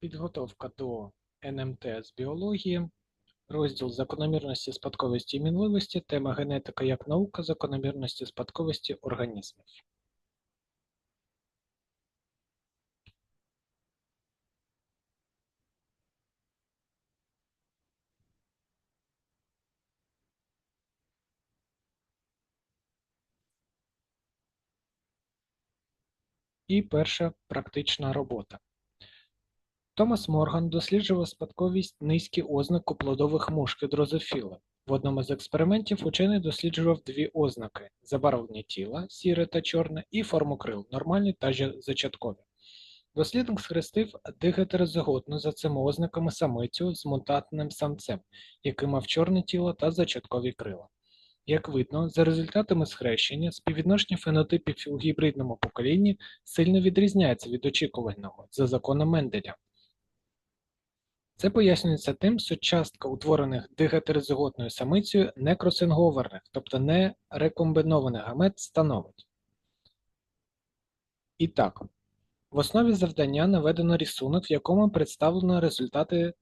Підготовка до НМТ з біології, розділ закономірності спадковості і мінливості, тема генетика як наука, закономірності спадковості організмів. І перша практична робота. Томас Морган досліджував спадковість низки ознак у плодових мушки дрозофіли. В одному з експериментів учений досліджував дві ознаки забарвлення тіла, сіре та чорне, і форму крил, нормальні та зачаткові. Дослідник схрестив дигетерозиготну за цими ознаками самицю з мутантним самцем, який мав чорне тіло та зачаткові крила. Як видно, за результатами схрещення співвідношення фенотипів у гібридному поколінні сильно відрізняється від очікуваного за законом Менделя. Це пояснюється тим, що частка утворених дигетерозиготною самицею не кросинговерних, тобто не рекомбінованих гамет становить. І так, в основі завдання наведено рисунок, в якому представлено результати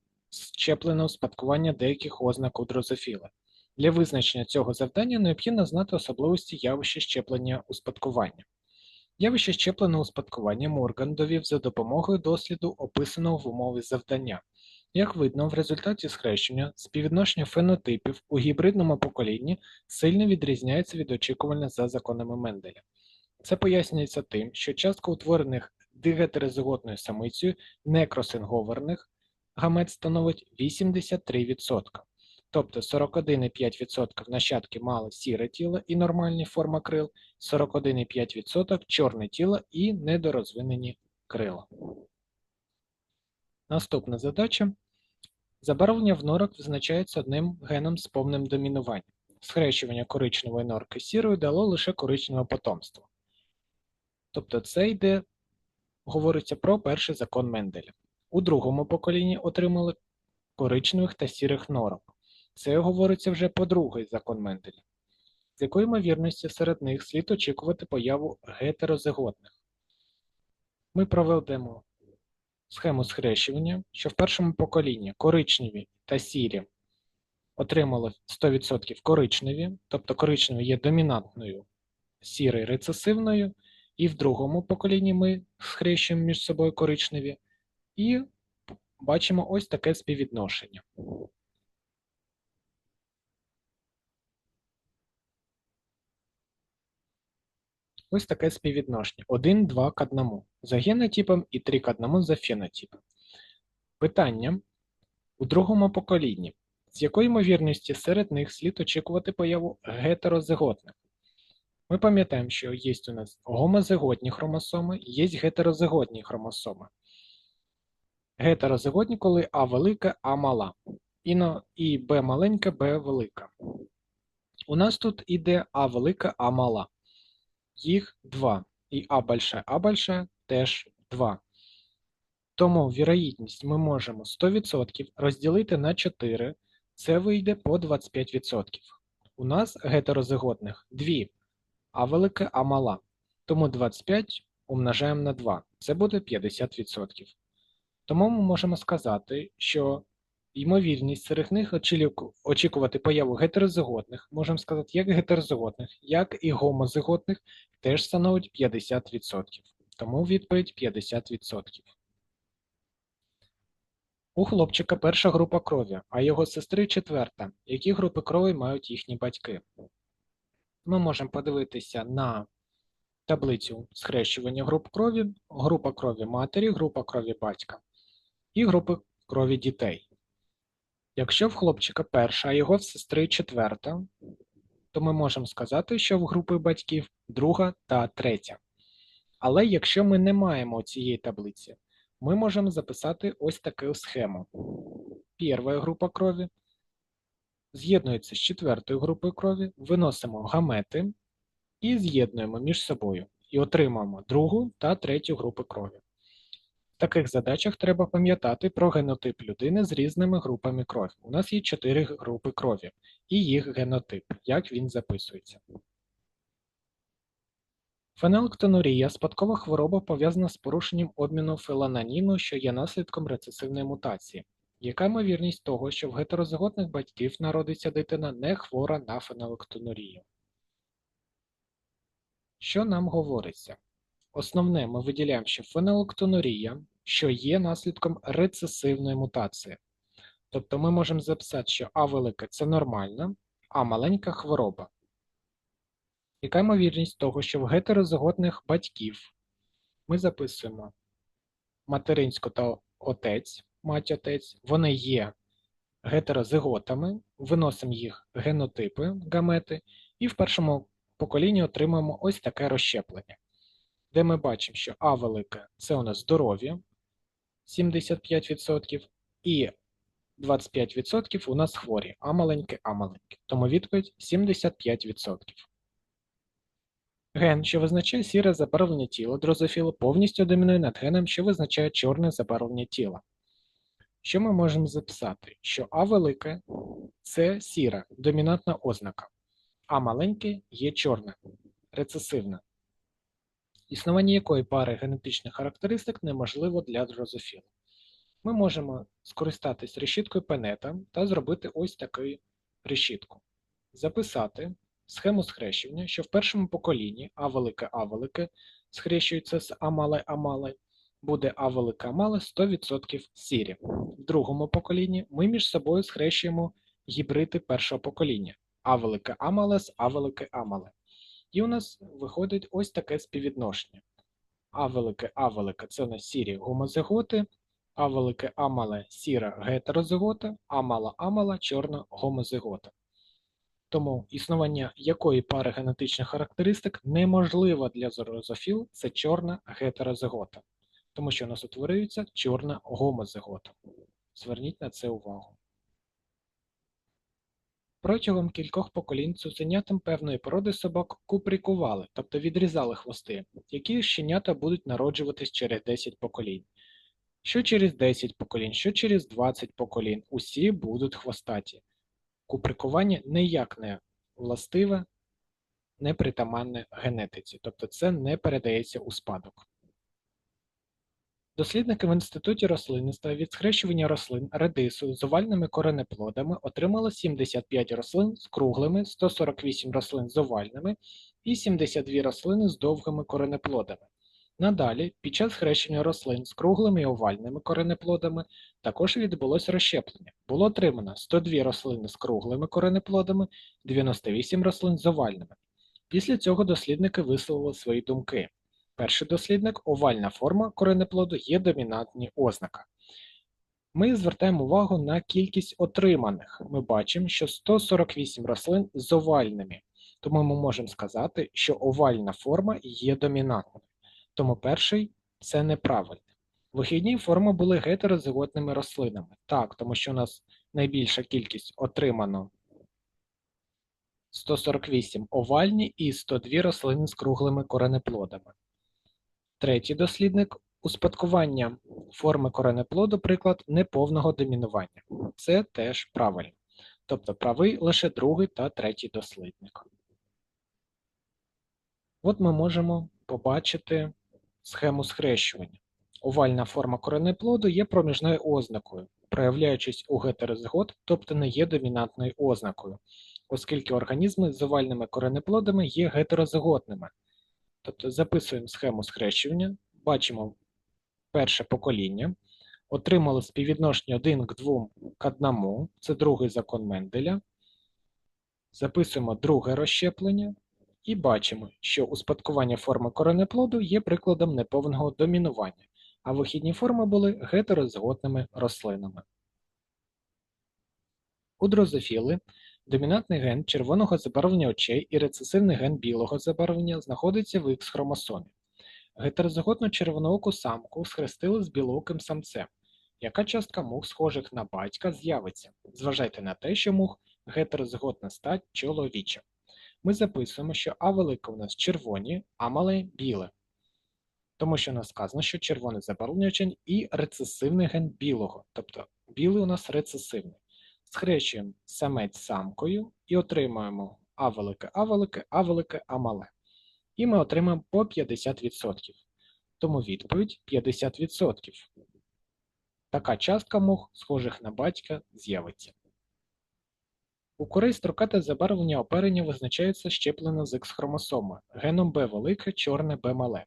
щепленого успадкування деяких ознак у дрозофіли. Для визначення цього завдання необхідно знати особливості явища щеплення успадкування. Явище щепленого успадкування Морган довів за допомогою досліду, описаного в умові завдання. Як видно, в результаті схрещення співвідношення фенотипів у гібридному поколінні сильно відрізняється від очікувальних за законами Менделя. Це пояснюється тим, що частка утворених дигетерозиготною самицею некросинговерних гамет становить 83%. Тобто 41,5% нащадки мали сіре тіло і нормальні форма крил, 41,5% чорне тіло і недорозвинені крила. Наступна задача. Забарвлення в норок визначається одним геном з повним домінуванням. Схрещування коричневої норки сірою дало лише коричневе потомство. Тобто це йде, говориться про перший закон Менделя. У другому поколінні отримали коричневих та сірих норок. Це говориться вже по другий закон Менделя. З якої ймовірності серед них слід очікувати появу гетерозиготних. Ми проведемо схему схрещування, що в першому поколінні коричневі та сірі отримали 100% коричневі, тобто коричневі є домінантною, сірий рецесивною, і в другому поколінні ми схрещуємо між собою коричневі, і бачимо ось таке співвідношення. Ось таке співвідношення. 1, 2 к 1 за генотипом і 3 к 1 за фенотипом. Питання. У другому поколінні. З якої ймовірності серед них слід очікувати появу гетерозиготних? Ми пам'ятаємо, що є у нас гомозиготні хромосоми, є гетерозиготні хромосоми. Гетерозиготні, коли А велика, А мала. І, на, і Б маленька, Б велика. У нас тут іде А велика, А мала. Їх два. І А большая, А большая теж 2. Тому вірогідність ми можемо 100% розділити на 4. Це вийде по 25%. У нас гетерозиготних 2. А велика, А мала. Тому 25 умножаємо на 2. Це буде 50%. Тому ми можемо сказати, що ймовірність серед них очікувати появу гетерозиготних, можемо сказати, як гетерозиготних, як і гомозиготних, теж становить 50%. Тому відповідь 50%. У хлопчика перша група крові, а його сестри четверта. Які групи крові мають їхні батьки? Ми можемо подивитися на таблицю схрещування груп крові, група крові матері, група крові батька і групи крові дітей. Якщо в хлопчика перша, а його в сестри четверта, то ми можемо сказати, що в групи батьків друга та третя. Але якщо ми не маємо цієї таблиці, ми можемо записати ось таку схему. Перша група крові з'єднується з четвертою групою крові, виносимо гамети і з'єднуємо між собою і отримаємо другу та третю групи крові. Таких задачах треба пам'ятати про генотип людини з різними групами крові. У нас є чотири групи крові і їх генотип, як він записується. Фенелктонурія – спадкова хвороба, пов'язана з порушенням обміну фелананіну, що є наслідком рецесивної мутації. Яка ймовірність того, що в гетерозиготних батьків народиться дитина не хвора на фенелктонурію? Що нам говориться? Основне, ми виділяємо, що фенелктонурія, що є наслідком рецесивної мутації. Тобто ми можемо записати, що А велике це нормальна, а маленька хвороба. Яка ймовірність того, що в гетерозиготних батьків ми записуємо материнську та отець, мать-отець, вони є гетерозиготами, виносимо їх генотипи, гамети, і в першому поколінні отримаємо ось таке розщеплення, де ми бачимо, що А велике це у нас здоров'я 75%, і 25% у нас хворі, а маленьке, а маленьке. Тому відповідь 75%. Ген, що визначає сіре забарвлення тіла дрозофіла, повністю домінує над геном, що визначає чорне забарвлення тіла. Що ми можемо записати? Що А велике це сіра, домінантна ознака, а маленьке є чорне, рецесивне. Існування якої пари генетичних характеристик неможливо для дрозофіла. Ми можемо скористатись решіткою пенета та зробити ось таку решітку. Записати схему схрещення, що в першому поколінні А велике А велике схрещується з А мале А мале, буде А велике А мале 100% сірі. В другому поколінні ми між собою схрещуємо гібриди першого покоління А велике А мале з А велике А мале. І у нас виходить ось таке співвідношення. А велике А велике це у нас сірі гомозиготи, А велике А мале сіра гетерозигота, А мала А мала чорна гомозигота. Тому існування якої пари генетичних характеристик неможливо для зорозофіл це чорна гетерозигота, тому що у нас утворюється чорна гомозигота. Зверніть на це увагу. Протягом кількох поколінь цуценятам певної породи собак купрікували, тобто відрізали хвости, які щенята будуть народжуватись через 10 поколінь. Що через 10 поколінь, що через 20 поколінь, усі будуть хвостаті. Куприкування ніяк не властиве, не притаманне генетиці, тобто це не передається у спадок. Дослідники в Інституті рослинництва від схрещування рослин редису з овальними коренеплодами отримали 75 рослин з круглими, 148 рослин з овальними і 72 рослини з довгими коренеплодами. Надалі, під час хрещення рослин з круглими і овальними коренеплодами також відбулось розщеплення. Було отримано 102 рослини з круглими коренеплодами, 98 рослин з овальними. Після цього дослідники висловили свої думки. Перший дослідник овальна форма коренеплоду є домінантні ознака. Ми звертаємо увагу на кількість отриманих. Ми бачимо, що 148 рослин з овальними, тому ми можемо сказати, що овальна форма є домінантною. Тому перший це неправильно. Вихідні форми були гетерозиготними рослинами. Так, тому що у нас найбільша кількість отримано 148 овальні і 102 рослини з круглими коренеплодами. Третій дослідник успадкування форми коренеплоду приклад неповного домінування. Це теж правильно. Тобто правий лише другий та третій дослідник. От ми можемо побачити схему схрещування. Овальна форма коренеплоду є проміжною ознакою, проявляючись у гетерозигот, тобто не є домінантною ознакою, оскільки організми з овальними коренеплодами є гетерозиготними. Тобто записуємо схему схрещування, бачимо перше покоління, отримали співвідношення 1 к 2 к 1, це другий закон Менделя. Записуємо друге розщеплення і бачимо, що успадкування форми коренеплоду є прикладом неповного домінування, а вихідні форми були гетерозиготними рослинами. У дрозофіли домінантний ген червоного забарвлення очей і рецесивний ген білого забарвлення знаходиться в Х-хромосомі. Гетерозиготну червонооку самку схрестили з білооким самцем. Яка частка мух, схожих на батька, з'явиться? Зважайте на те, що мух гетерозиготна стать чоловіча. Ми записуємо, що А велике у нас червоні, а мале біле. Тому що у нас сказано, що червоне забарвлення очей і рецесивний ген білого, тобто білий у нас рецесивний. Схрещуємо самець самкою і отримуємо А велике, А велике, А велике, А мале. і ми отримаємо по 50%. Тому відповідь 50%. Така частка мух, схожих на батька, з'явиться. У курей строкате забарвлення оперення визначається щеплено з Х-хромосоми, геном Б велике, чорне Б мале.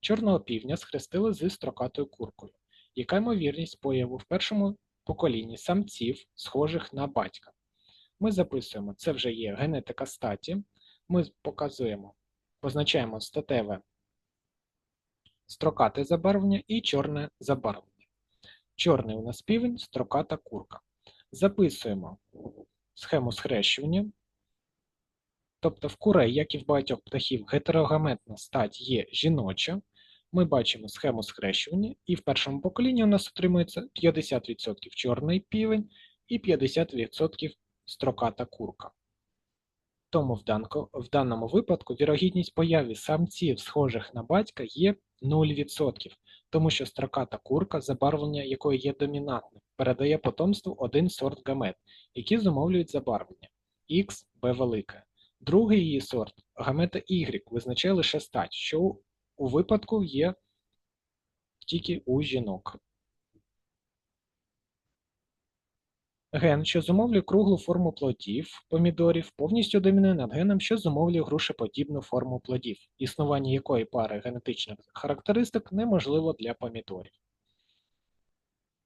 Чорного півня схрестили зі строкатою куркою. Яка ймовірність появу в першому поколінні самців, схожих на батька? Ми записуємо, це вже є генетика статі. Ми показуємо, позначаємо статеве строкате забарвлення і чорне забарвлення. Чорний у нас півень, строката курка. Записуємо схему схрещування. Тобто в курей, як і в багатьох птахів, гетерогаметна стать є жіноча. Ми бачимо схему схрещування, і в першому поколінні у нас отримується 50% чорний півень і 50% строката курка. Тому в, данко, в даному випадку вірогідність появи самців, схожих на батька, є 0%, тому що строката курка, забарвлення якої є домінантним, передає потомству один сорт гамет, які зумовлюють забарвлення X, B велике. Другий її сорт гамета Y визначає лише стать, що у випадку є тільки у жінок. Ген, що зумовлює круглу форму плодів, помідорів, повністю домінує над геном, що зумовлює грушеподібну форму плодів, існування якої пари генетичних характеристик неможливо для помідорів.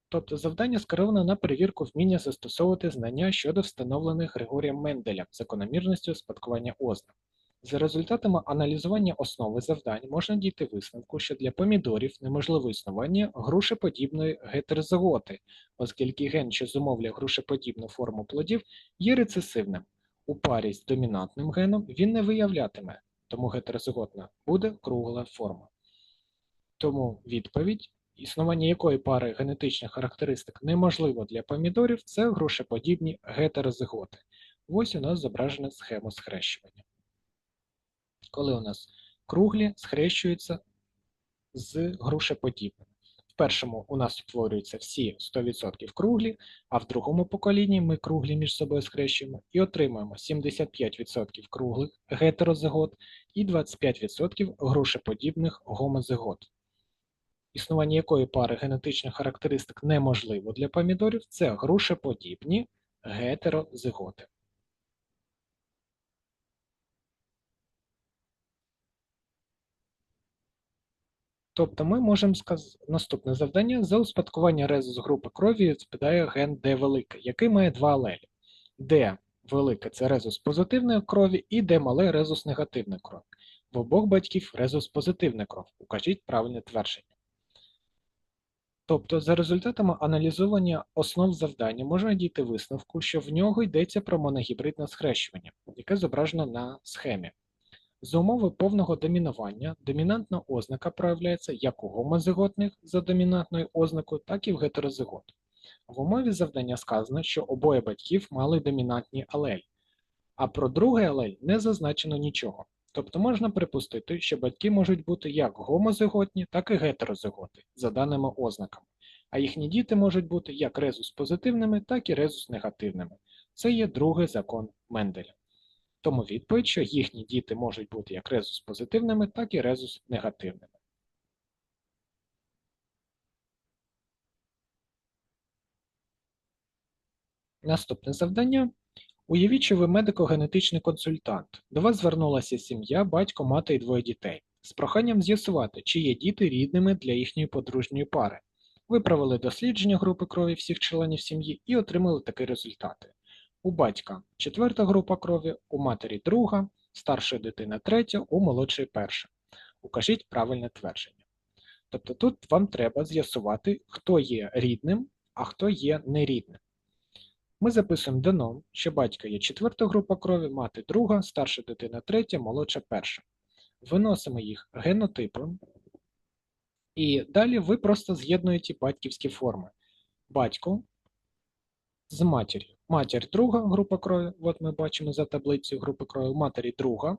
Тобто завдання скеровано на перевірку вміння застосовувати знання щодо встановлених Григорієм Менделя закономірністю спадкування ознак. За результатами аналізування основи завдань можна дійти висновку, що для помідорів неможливо існування грушеподібної гетерозиготи, оскільки ген, що зумовлює грушеподібну форму плодів, є рецесивним. У парі з домінантним геном він не виявлятиме, тому гетерозиготна буде кругла форма. Тому відповідь, існування якої пари генетичних характеристик неможливо для помідорів, це грушеподібні гетерозиготи. Ось у нас зображена схема схрещування коли у нас круглі схрещуються з грушеподібними. В першому у нас утворюються всі 100% круглі, а в другому поколінні ми круглі між собою схрещуємо і отримуємо 75% круглих гетерозигот і 25% грушеподібних гомозигот. Існування якої пари генетичних характеристик неможливо для помідорів це грушеподібні гетерозиготи. Тобто ми можемо сказати наступне завдання за успадкування резус групи крові відповідає ген D велике, який має два алелі. D велике це резус позитивної крові, і D мале резус негативної крові. В обох батьків резус позитивна кров. Укажіть правильне твердження. Тобто, за результатами аналізування основ завдання можна дійти висновку, що в нього йдеться про моногібридне схрещування, яке зображено на схемі. За умови повного домінування домінантна ознака проявляється як у гомозиготних за домінантною ознакою, так і в гетерозигот. В умові завдання сказано, що обоє батьків мали домінантні алель, а про другий алель не зазначено нічого. Тобто можна припустити, що батьки можуть бути як гомозиготні, так і гетерозиготи за даними ознаками, а їхні діти можуть бути як резус позитивними, так і резус негативними. Це є другий закон Менделя. Тому відповідь, що їхні діти можуть бути як резус позитивними, так і резус негативними. Наступне завдання. Уявіть, що ви медико-генетичний консультант. До вас звернулася сім'я, батько, мати і двоє дітей з проханням з'ясувати, чи є діти рідними для їхньої подружньої пари. Ви провели дослідження групи крові всіх членів сім'ї і отримали такі результати. У батька четверта група крові, у матері друга, старшої дитини третя, у молодшої перша. Укажіть правильне твердження. Тобто тут вам треба з'ясувати, хто є рідним, а хто є нерідним. Ми записуємо дано, що батька є четверта група крові, мати друга, старша дитина третя, молодша перша. Виносимо їх генотипом. І далі ви просто з'єднуєте батьківські форми. Батько з матір'ю. Матір друга група крові, от ми бачимо за таблицею групи крові, у матері друга,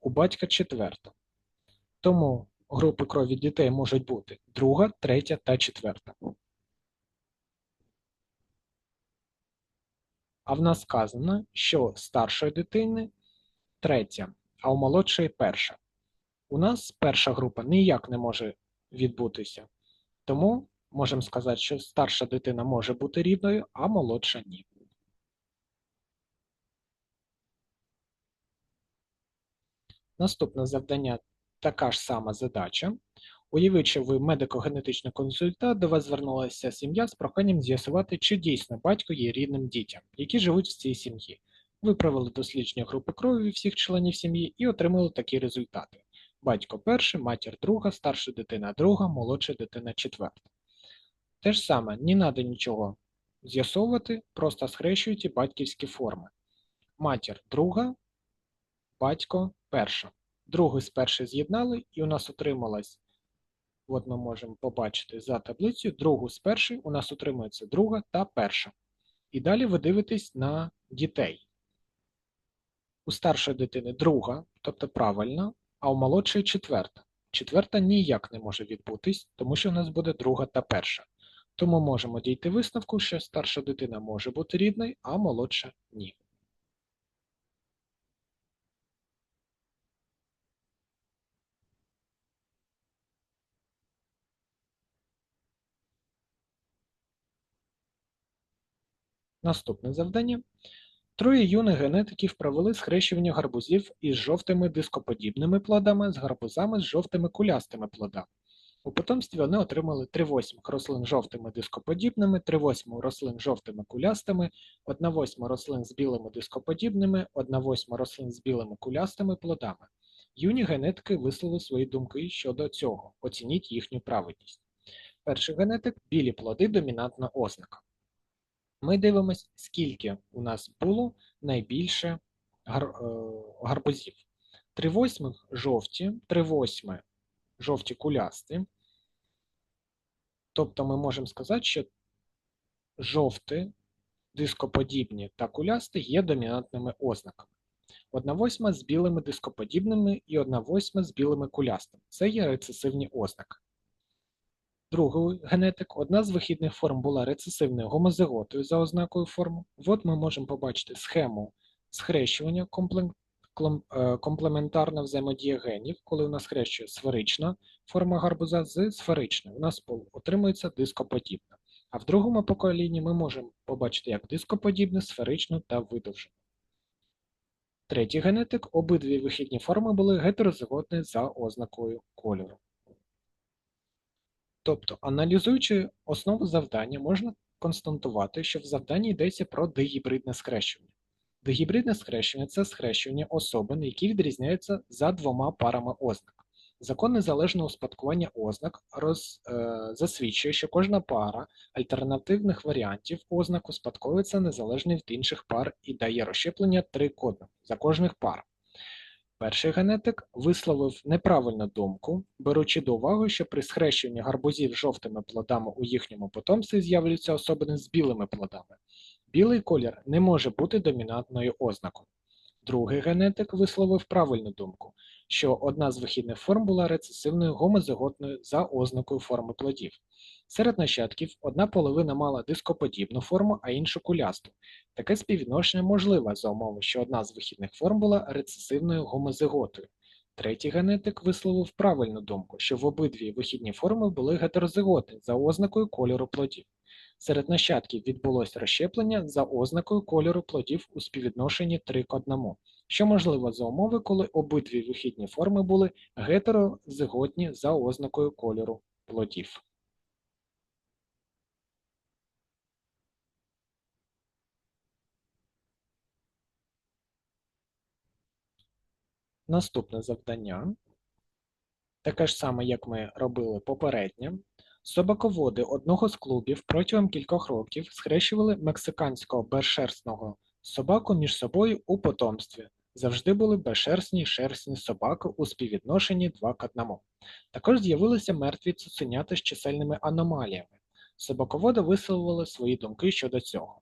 у батька четверта. Тому групи крові дітей можуть бути друга, третя та четверта. А в нас сказано, що старшої дитини третя, а у молодшої перша. у нас перша група ніяк не може відбутися. Тому можемо сказати, що старша дитина може бути рідною, а молодша ні. Наступне завдання така ж сама задача. Уявіть, що ви медико-генетичний консультант, до вас звернулася сім'я з проханням з'ясувати, чи дійсно батько є рідним дітям, які живуть в цій сім'ї. Ви провели дослідження групи крові всіх членів сім'ї і отримали такі результати: батько перший, матір друга, старша дитина друга, молодша дитина четверта. Те ж саме, не треба нічого з'ясовувати, просто схрещуйте батьківські форми. Матір друга, батько перша. Другий з першої з'єднали, і у нас отрималась, от ми можемо побачити за таблицею, другу з першої у нас отримується друга та перша. І далі ви дивитесь на дітей. У старшої дитини друга, тобто правильно, а у молодшої четверта. Четверта ніяк не може відбутись, тому що у нас буде друга та перша. Тому можемо дійти висновку, що старша дитина може бути рідною, а молодша ні. Наступне завдання. Троє юних генетиків провели схрещування гарбузів із жовтими дископодібними плодами з гарбузами з жовтими кулястими плодами. У потомстві вони отримали 3 восьмих рослин жовтими дископодібними, 3 восьмих рослин жовтими кулястими, 1 восьма рослин з білими дископодібними, 1 восьма рослин з білими кулястими плодами. Юні генетики висловили свої думки щодо цього. Оцініть їхню правильність. Перший генетик білі плоди домінантна ознака. Ми дивимося, скільки у нас було найбільше гар, е, гарбузів. 3 восьмих жовті, 3 восьми жовті кулясти. Тобто ми можемо сказати, що жовті, дископодібні та кулясти є домінантними ознаками. Одна восьма з білими дископодібними і одна восьма з білими кулястими. Це є рецесивні ознаки. Другий генетик, одна з вихідних форм була рецесивною гомозиготою за ознакою форми. От ми можемо побачити схему схрещування е, комплементарна взаємодія генів, коли у нас хрещує сферична форма гарбуза з сферичною. У нас отримується дископодібна. А в другому поколінні ми можемо побачити як дископодібне, сферичну та видовжену. Третій генетик обидві вихідні форми були гетерозиготні за ознакою кольору. Тобто, аналізуючи основу завдання, можна констатувати, що в завданні йдеться про дегібридне схрещення. Дегібридне схрещення це схрещення особин, які відрізняються за двома парами ознак. Закон незалежного успадкування ознак роз, е, засвідчує, що кожна пара альтернативних варіантів ознак успадковується незалежно від інших пар і дає розщеплення три коди за кожних пар. Перший генетик висловив неправильну думку, беручи до уваги, що при схрещенні гарбузів жовтими плодами у їхньому потомстві з'являються особини з білими плодами. Білий колір не може бути домінантною ознакою. Другий генетик висловив правильну думку, що одна з вихідних форм була рецесивною гомозиготною за ознакою форми плодів. Серед нащадків одна половина мала дископодібну форму, а іншу кулясту. Таке співвідношення можливе за умови, що одна з вихідних форм була рецесивною гомозиготою. Третій генетик висловив правильну думку, що в обидві вихідні форми були гетерозиготи за ознакою кольору плодів. Серед нащадків відбулося розщеплення за ознакою кольору плодів у співвідношенні 3 к 1, що можливо за умови, коли обидві вихідні форми були гетерозиготні за ознакою кольору плодів. Наступне завдання, таке ж саме, як ми робили попереднє, собаководи одного з клубів протягом кількох років схрещували мексиканського безшерстного собаку між собою у потомстві. Завжди були безшерстні й шерстні собаки у співвідношенні 2 к 1. Також з'явилися мертві цуценята з чисельними аномаліями. Собаководи висловили свої думки щодо цього.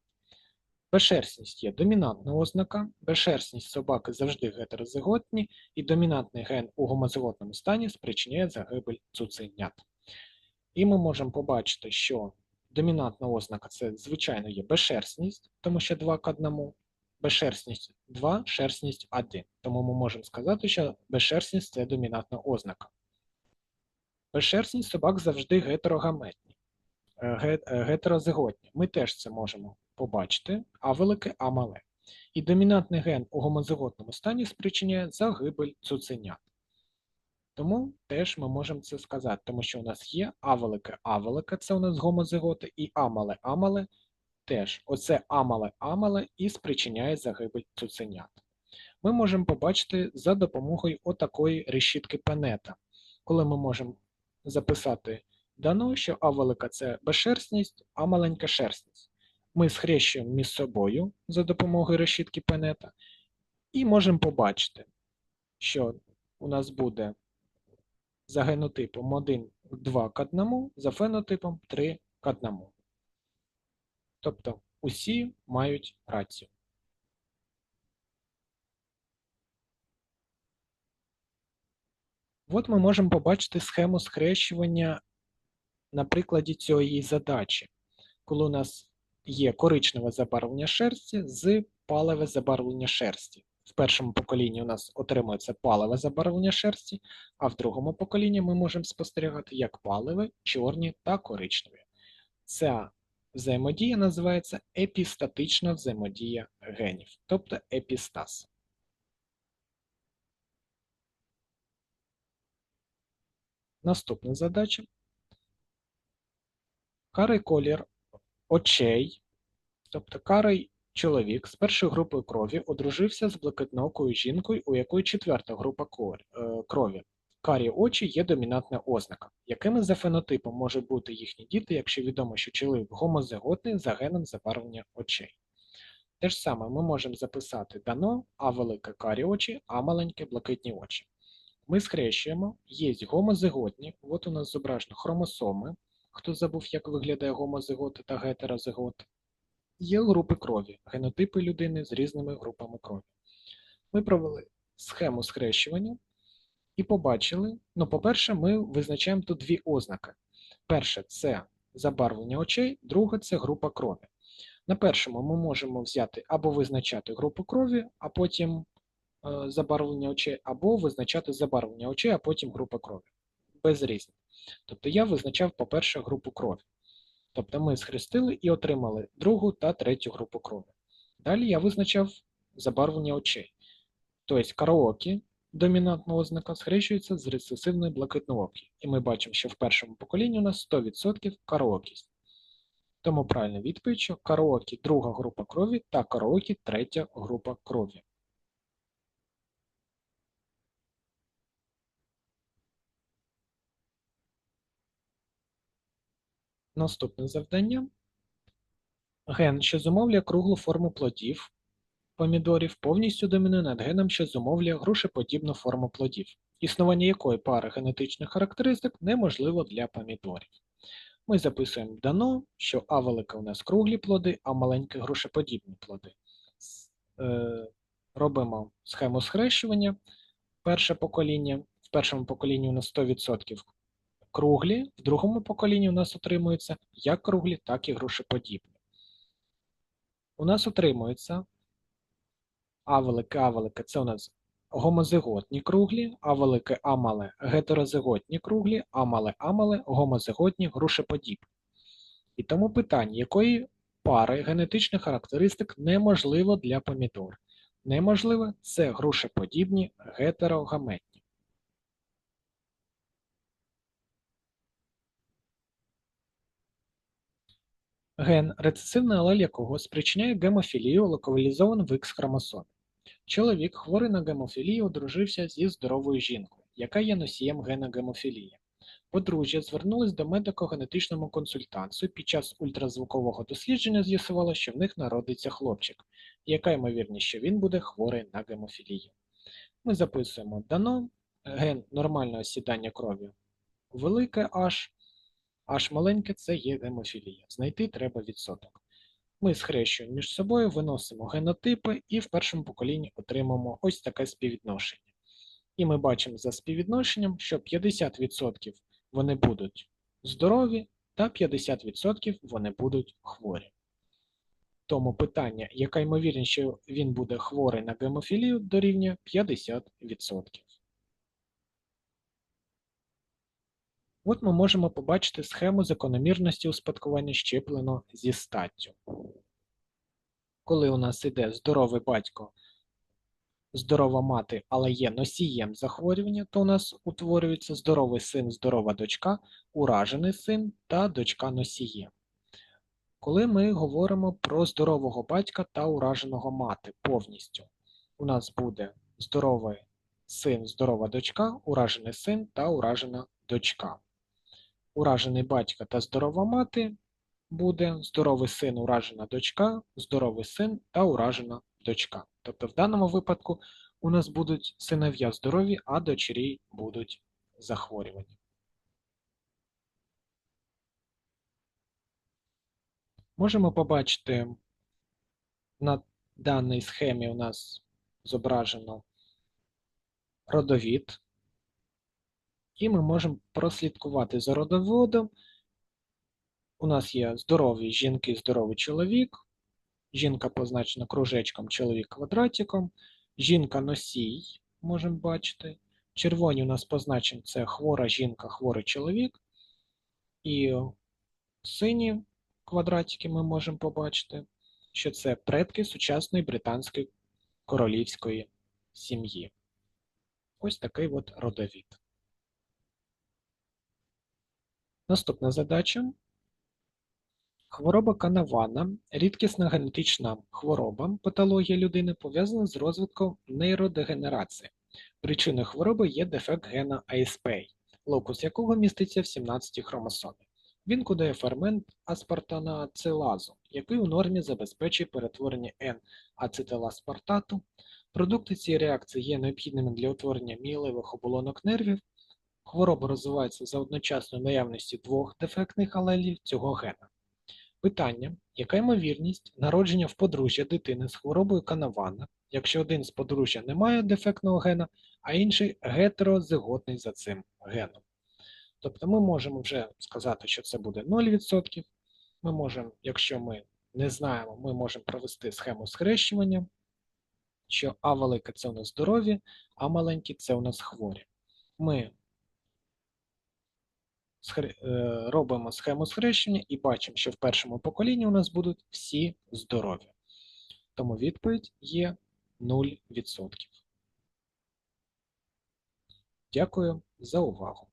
Безшерстність є домінантна ознака, безшерстність собаки завжди гетерозиготні, і домінантний ген у гомозиготному стані спричиняє загибель цуценят. І ми можемо побачити, що домінантна ознака це, звичайно, є безшерстність, тому що 2 к 1, безшерстність 2, шерстність 1. Тому ми можемо сказати, що безшерстність це домінантна ознака. Безшерстність собак завжди гетерогаметні, е, е, гетерозиготні. Ми теж це можемо побачити, а велике, а мале. І домінантний ген у гомозиготному стані спричиняє загибель цуценят. Тому теж ми можемо це сказати, тому що у нас є А велике А велике, це у нас гомозиготи, і А мале А мале теж. Оце А мале А мале і спричиняє загибель цуценят. Ми можемо побачити за допомогою отакої решітки пенета, коли ми можемо записати дано, що А велика це безшерстність, А маленька шерстність. Ми схрещуємо між собою за допомогою решітки пенета і можемо побачити, що у нас буде за генотипом 1 2 к 1, за фенотипом 3 к 1. Тобто усі мають рацію. От ми можемо побачити схему схрещування на прикладі цієї задачі, коли у нас є коричневе забарвлення шерсті з палеве забарвлення шерсті. В першому поколінні у нас отримується палеве забарвлення шерсті, а в другому поколінні ми можемо спостерігати як палеве, чорні та коричневі. Ця взаємодія називається епістатична взаємодія генів, тобто епістаз. Наступна задача. Карий колір очей, тобто карий чоловік з першої групи крові одружився з блакитноокою жінкою, у якої четверта група е, крові. Карі очі є домінантна ознака. Якими за фенотипом можуть бути їхні діти, якщо відомо, що чоловік гомозиготний за геном забарвлення очей? Те ж саме ми можемо записати дано А велике карі очі, А маленьке блакитні очі. Ми схрещуємо, є гомозиготні, от у нас зображено хромосоми, хто забув, як виглядає гомозиготи та гетерозиготи. Є групи крові, генотипи людини з різними групами крові. Ми провели схему схрещування і побачили, ну, по-перше, ми визначаємо тут дві ознаки. Перше це забарвлення очей, друге це група крові. На першому ми можемо взяти або визначати групу крові, а потім е, забарвлення очей, або визначати забарвлення очей, а потім група крові. Без різниці. Тобто я визначав, по-перше, групу крові. Тобто ми схрестили і отримали другу та третю групу крові. Далі я визначав забарвлення очей. Тобто караокі, домінантна ознака, схрещується з рецесивною блакитноокі. І ми бачимо, що в першому поколінні у нас 100% караокість. Тому правильна відповідь, що караокі друга група крові та караокі третя група крові. Наступне завдання. Ген, що зумовлює круглу форму плодів, помідорів, повністю домінує над геном, що зумовлює грушеподібну форму плодів, існування якої пари генетичних характеристик неможливо для помідорів. Ми записуємо дано, що А велике у нас круглі плоди, а маленькі грушеподібні плоди. Е, Робимо схему схрещування. Перше покоління. В першому поколінні у нас 100% круглі, в другому поколінні у нас отримуються як круглі, так і грушеподібні. У нас отримується А велике, А велике це у нас гомозиготні круглі, А велике, А мале гетерозиготні круглі, А мале, А мале гомозиготні грушеподібні. І тому питання, якої пари генетичних характеристик неможливо для помідор? Неможливо це грушеподібні гетерогаметні. Ген, рецесивний алель якого спричиняє гемофілію, локалізовану в Х-хромосомі. Чоловік, хворий на гемофілію, одружився зі здоровою жінкою, яка є носієм гена гемофілії. Подружжя звернулись до медико-генетичному консультанцію. Під час ультразвукового дослідження з'ясувало, що в них народиться хлопчик, яка ймовірність, що він буде хворий на гемофілію. Ми записуємо дано ген нормального сідання крові велике H, H маленьке це є гемофілія. Знайти треба відсоток. Ми схрещуємо між собою, виносимо генотипи і в першому поколінні отримаємо ось таке співвідношення. І ми бачимо за співвідношенням, що 50% вони будуть здорові, та 50% вони будуть хворі. Тому питання, яка ймовірність, що він буде хворий на гемофілію, дорівнює 50%. От ми можемо побачити схему закономірності успадкування щеплено зі статтю. Коли у нас іде здоровий батько, здорова мати, але є носієм захворювання, то у нас утворюється здоровий син, здорова дочка, уражений син та дочка носієм. Коли ми говоримо про здорового батька та ураженого мати повністю, у нас буде здоровий син, здорова дочка, уражений син та уражена дочка. Уражений батько та здорова мати буде здоровий син, уражена дочка, здоровий син та уражена дочка. Тобто в даному випадку у нас будуть синов'я здорові, а дочері будуть захворювані. Можемо побачити на даній схемі у нас зображено родовід, і ми можемо прослідкувати за родоводом. У нас є здорові жінки, здоровий чоловік, жінка позначена кружечком, чоловік квадратиком, жінка носій, можемо бачити. Червоні у нас позначені це хвора жінка, хворий чоловік. І сині квадратики ми можемо побачити, що це предки сучасної британської королівської сім'ї. Ось такий от родовід. Наступна задача. Хвороба Канавана – рідкісна генетична хвороба, патологія людини пов'язана з розвитком нейродегенерації. Причиною хвороби є дефект гена ASPA, локус якого міститься в 17 хромосомі. Він кодує фермент аспартанацилазу, який у нормі забезпечує перетворення N-ацетиласпартату. Продукти цієї реакції є необхідними для утворення мієлевих оболонок нервів. Хвороба розвивається за одночасною наявності двох дефектних алелів цього гена. Питання: яка ймовірність народження в подружжя дитини з хворобою Канавана, якщо один з подружжя не має дефектного гена, а інший гетерозиготний за цим геном? Тобто ми можемо вже сказати, що це буде 0%. Ми можемо, якщо ми не знаємо, ми можемо провести схему схрещування, що А велике це у нас здорові, а маленькі це у нас хворі. Ми робимо схему схрещення і бачимо, що в першому поколінні у нас будуть всі здорові. Тому відповідь є 0%. Дякую за увагу.